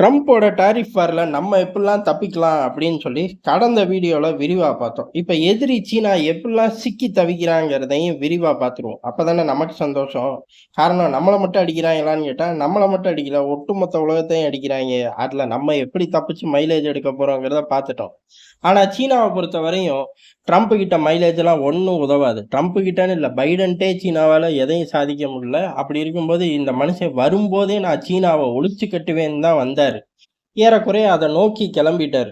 ட்ரம்ப்போட tariff வார்ல நம்ம எப்படிலாம் தப்பிக்கலாம் அப்படின்னு சொல்லி கடந்த வீடியோவில் விரிவாக பார்த்தோம். இப்போ எதிரி சீனா எப்படிலாம் சிக்கி தவிக்கிறாங்கிறதையும் விரிவாக பார்த்துருவோம். அப்போ தானே நமக்கு சந்தோஷம். காரணம் நம்மளை மட்டும் அடிக்கிறாங்களான்னு கேட்டால் நம்மளை மட்டும் அடிக்கல. ஒட்டுமொத்த உலகத்தையும் அடிக்கிறாங்க. அதில் நம்ம எப்படி தப்பிச்சு மைலேஜ் எடுக்க போகிறோங்கிறத பார்த்துட்டோம். ஆனால் சீனாவை பொறுத்த வரையும் ட்ரம்ப் கிட்ட மைலேஜ்லாம் ஒன்றும் உதவாது. ட்ரம்ப் கிட்டன்னு இல்லை பைடன்ட்டே சீனாவால் எதையும் சாதிக்க முடியல. அப்படி இருக்கும்போது இந்த மனுஷன் வரும்போதே நான் சீனாவை ஒழிச்சு கட்டுவேன்னு தான் வந்தார். ஏறக்குறைய அதை நோக்கி கிளம்பிட்டார்.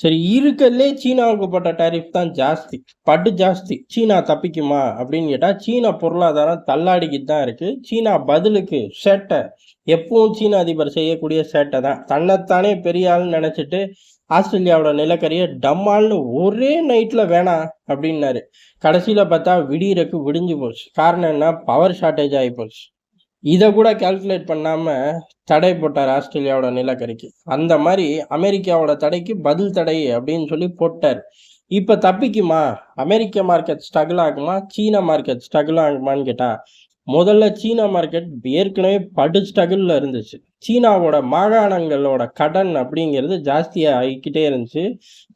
சரி இருக்கிறதுலே சீனாவுக்கு போட்ட டாரிஃப் தான் ஜாஸ்தி. பட்டு ஜாஸ்தி. சீனா தப்பிக்குமா? அப்படின்னு கேட்டால் சீனா பொருளாதாரம் தள்ளாடிக்கிட்டு தான் இருக்கு. சீனா பதிலுக்கு சேட்டை. எப்பவும் சீன அதிபர் செய்யக்கூடிய சேட்டை தான். தன்னைத்தானே பெரிய ஆள்னு நினச்சிட்டு ஆஸ்திரேலியாவோட நிலக்கரியை டம்மால்னு ஒரே நைட்டில் வேணாம் அப்படின்னாரு. கடைசியில் பார்த்தா விடியறக்கு விடிஞ்சு போச்சு. காரணம் என்ன? பவர் ஷார்ட்டேஜ் ஆகி போச்சு. இதை கூட கால்குலேட் பண்ணாமல் தடை போட்டார் ஆஸ்திரேலியாவோட நிலக்கரிக்கு. அந்த மாதிரி அமெரிக்காவோட தடைக்கு பதில் தடை அப்படின்னு சொல்லி போட்டார். இப்போ தப்பிக்குமா? அமெரிக்க மார்க்கெட் ஸ்ட்ரகிள் ஆகுமா? சீன மார்க்கெட் ஸ்ட்ரகிள் ஆகுமான்னு கேட்டால் முதல்ல சீனா மார்க்கெட் ஏற்கனவே படு ஸ்ட்ரகிளில் இருந்துச்சு. சீனாவோட மாகாணங்களோட கடன் அப்படிங்கிறது ஜாஸ்தியாக ஆகிக்கிட்டே இருந்துச்சு.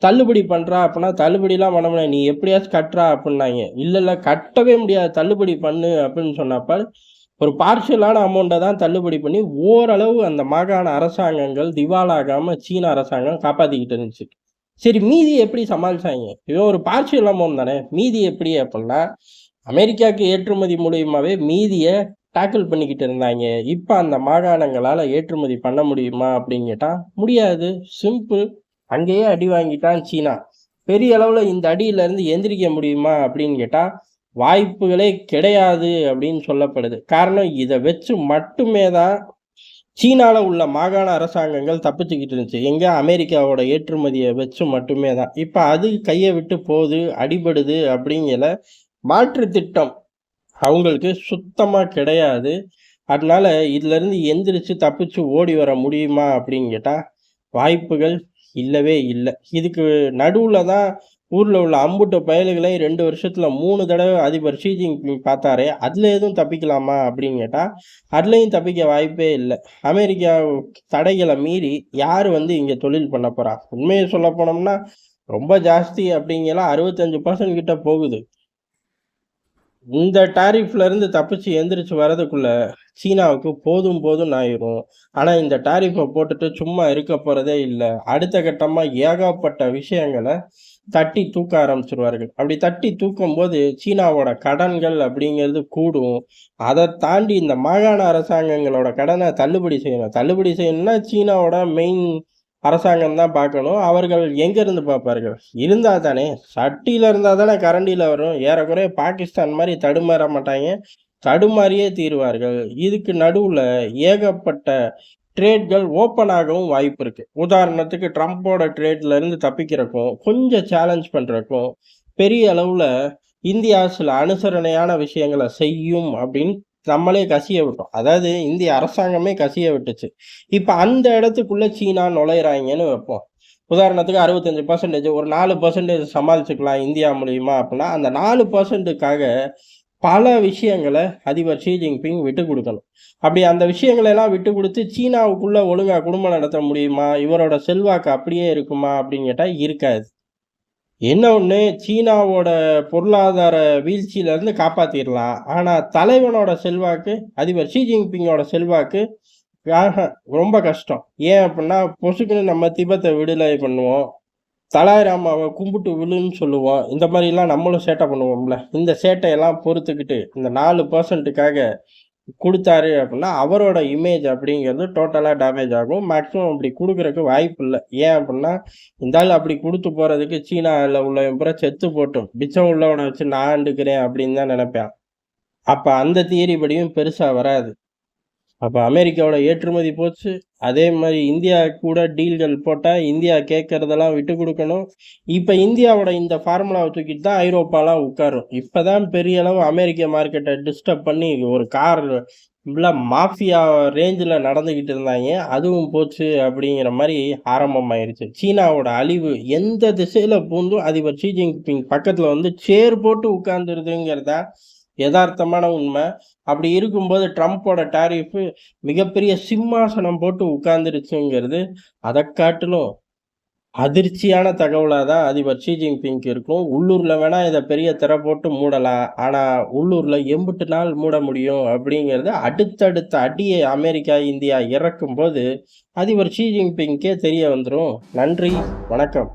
தள்ளுபடி பண்ணுறா அப்படின்னா தள்ளுபடிலாம் பண்ண முடியாது. நீ எப்படியாச்சும் கட்டுறா அப்படின்னாங்க. இல்லை இல்லை கட்டவே முடியாது. தள்ளுபடி பண்ணு அப்படின்னு சொன்னப்ப ஒரு பார்ஷியலான அமௌண்ட்டை தான் தள்ளுபடி பண்ணி ஓரளவு அந்த மாகாண அரசாங்கங்கள் திவாலாகாமல் சீன அரசாங்கம் காப்பாற்றிக்கிட்டு இருந்துச்சு. சரி மீதி எப்படி சமாளிச்சாங்க? இவன் ஒரு பார்ஷியல் அமௌண்ட் தானே. மீதி எப்படி அப்படின்னா அமெரிக்காவுக்கு ஏற்றுமதி மூலியமாகவே மீதியை டேக்கிள் பண்ணிக்கிட்டு இருந்தாங்க. இப்போ அந்த மாகாணங்களால் ஏற்றுமதி பண்ண முடியுமா அப்படின்னு கேட்டால் முடியாது. சிம்பிள் அங்கேயே அடி வாங்கிட்டான் சீனா. பெரிய அளவில் இந்த அடியிலேருந்து எந்திரிக்க முடியுமா அப்படின்னு கேட்டால் வாய்ப்புகளே கிடையாது அப்படின்னு சொல்லப்படுது. காரணம் இதை வச்சு மட்டுமே தான் சீனாவில் உள்ள மாகாண அரசாங்கங்கள் தப்பிச்சுக்கிட்டு இருந்துச்சு. எங்கே அமெரிக்காவோட ஏற்றுமதியை வச்சு மட்டுமே தான் இப்போ அது கையை விட்டு போகுது அடிபடுது அப்படிங்கிற மாற்று திட்டம் அவங்களுக்கு சுத்தமாக கிடையாது. அதனால இதுலேருந்து எந்திரிச்சு தப்பிச்சு ஓடி வர முடியுமா அப்படின்னு கேட்டால் வாய்ப்புகள் இல்லவே இல்லை. இதுக்கு நடுவில் தான் ஊரில் உள்ள அம்புட்ட பயல்களை ரெண்டு வருஷத்தில் மூணு தடவை அதிபர் ஷி ஜின்பிங் பார்த்தாரே அதில் எதுவும் தப்பிக்கலாமா அப்படின்னு கேட்டால் அதுலேயும் தப்பிக்க வாய்ப்பே இல்லை. அமெரிக்கா தடைகளை மீறி யார் வந்து இங்கே தொழில் பண்ண போகிறா உண்மையை சொல்ல போனோம்னா ரொம்ப ஜாஸ்தி அப்படிங்கலாம் அறுபத்தஞ்சு பர்சன்ட் கிட்ட போகுது. இந்த டாரிஃப்ல இருந்து தப்பிச்சு எந்திரிச்சு வரதுக்குள்ள சீனாவுக்கு போதும் போதும் ஆயிரும். ஆனா இந்த டாரிஃபை போட்டுட்டு சும்மா இருக்க போறதே இல்லை. அடுத்த கட்டமா ஏகப்பட்ட விஷயங்களை தட்டி தூக்க ஆரம்பிச்சிருவார்கள். அப்படி தட்டி தூக்கும் போது சீனாவோட கடன்கள் அப்படிங்கிறது கூடும். அதை தாண்டி இந்த மாகாண அரசாங்கங்களோட கடனை தள்ளுபடி செய்யணும். தள்ளுபடி செய்யணும்னா சீனாவோட மெயின் அரசாங்கம் தான் பார்க்கணும். அவர்கள் எங்கேருந்து பார்ப்பார்கள்? இருந்தால் தானே சட்டியில் இருந்தால் தானே கரண்டியில் வரும். ஏறக்குறைய பாகிஸ்தான் மாதிரி தடுமாற மாட்டாங்க. தடுமாறியே தீருவார்கள். இதுக்கு நடுவில் ஏகப்பட்ட ட்ரேட்கள் ஓப்பன் ஆகவும் வாய்ப்பு இருக்குது உதாரணத்துக்கு ட்ரம்ப்போட ட்ரேட்லேருந்து தப்பிக்கிறக்கும் கொஞ்சம் சேலஞ்ச் பண்ணுறக்கும் பெரிய அளவில் இந்தியா சில அனுசரணையான விஷயங்களை செய்யும் அப்படின்னு நம்மளே கசிய விட்டோம். அதாவது இந்திய அரசாங்கமே கசிய விட்டுச்சு. இப்போ அந்த இடத்துக்குள்ள சீனா நுழையிறாங்கன்னு வைப்போம். உதாரணத்துக்கு அறுபத்தஞ்சு பர்சன்டேஜ் ஒரு நாலு பர்சன்டேஜ் சமாளிச்சுக்கலாம் இந்தியா மூலியமா அப்படின்னா அந்த நாலு பர்சன்ட்டுக்காக பல விஷயங்களை அதிபர் ஷி ஜின்பிங் விட்டு கொடுக்கணும். அப்படி அந்த விஷயங்களெல்லாம் விட்டு கொடுத்து சீனாவுக்குள்ளே ஒழுங்காக குடும்பம் நடத்த முடியுமா? இவரோட செல்வாக்கு அப்படியே இருக்குமா அப்படின்னு கேட்டால் இருக்காது. என்ன ஒன்று சீனாவோட பொருளாதார வீழ்ச்சியிலேருந்து காப்பாற்றிடலாம் ஆனால் தலைவனோட செல்வாக்கு அதிபர் ஷி ஜின்பிங்கோட செல்வாக்கு ரொம்ப கஷ்டம். ஏன் அப்படின்னா பொசுக்குன்னு நம்ம திபத்தை விடுதலை பண்ணுவோம். தலாயிராமாவை கும்பிட்டு விழுன்னு சொல்லுவோம். இந்த மாதிரிலாம் நம்மளும் சேட்டை பண்ணுவோம்ல. இந்த சேட்டையெல்லாம் பொறுத்துக்கிட்டு இந்த நாலு பர்சன்ட்டுக்காக கொடுத்தாரு அப்படின்னா அவரோட இமேஜ் அப்படிங்கிறது டோட்டலாக டேமேஜ் ஆகும். மேக்ஸிமம் அப்படி கொடுக்குறக்கு வாய்ப்பு இல்லை. ஏன் அப்படின்னா இந்த ஆள் அப்படி கொடுத்து போகிறதுக்கு சீனாவில் உள்ளவன் பூரா செத்து போட்டும். மிச்சம் உள்ளவனை வச்சு நான் ஆண்டுக்கிறேன் அப்படின்னு தான் நினைப்பேன். அப்போ அந்த தியரி படியும் பெருசாக வராது. அப்போ அமெரிக்காவோட ஏற்றுமதி போச்சு. அதே மாதிரி இந்தியா கூட டீல்கள் போட்டால் இந்தியா கேட்குறதெல்லாம் விட்டு கொடுக்கணும். இப்போ இந்தியாவோட இந்த ஃபார்முலாவை தூக்கிட்டு தான் ஐரோப்பாலாம் உட்காரும். இப்போ தான் பெரிய அளவு அமெரிக்க மார்க்கெட்டை டிஸ்டர்ப் பண்ணி ஒரு கார் ஃபுல்லாக மாஃபியா ரேஞ்சில் நடந்துக்கிட்டு இருந்தாங்க. அதுவும் போச்சு அப்படிங்கிற மாதிரி ஆரம்பமாயிருச்சு. சீனாவோட அழிவு எந்த திசையில் பூந்தும் அதிபர் ஷி ஜின்பிங் பக்கத்தில் வந்து சேர் போட்டு உட்காந்துருதுங்கிறதா எதார்த்தமான உண்மை. அப்படி இருக்கும்போது ட்ரம்ப்போட டாரிஃபு மிகப்பெரிய சிம்மாசனம் போட்டு உட்கார்ந்துருச்சுங்கிறது, அதை காட்டிலும் அதிர்ச்சியான தகவலாக தான் அதிபர் ஷி ஜின்பிங்க்கு இருக்கும். உள்ளூரில் வேணால் இதை பெரிய திற போட்டு மூடலாம். ஆனால் உள்ளூரில் எண்பட்டு நாள் மூட முடியும் அப்படிங்கிறது அடுத்தடுத்த அடியை அமெரிக்கா, இந்தியா இறக்கும்போது அதிபர் ஷி ஜின்பிங்கே தெரிய வந்துடும் நன்றி, வணக்கம்.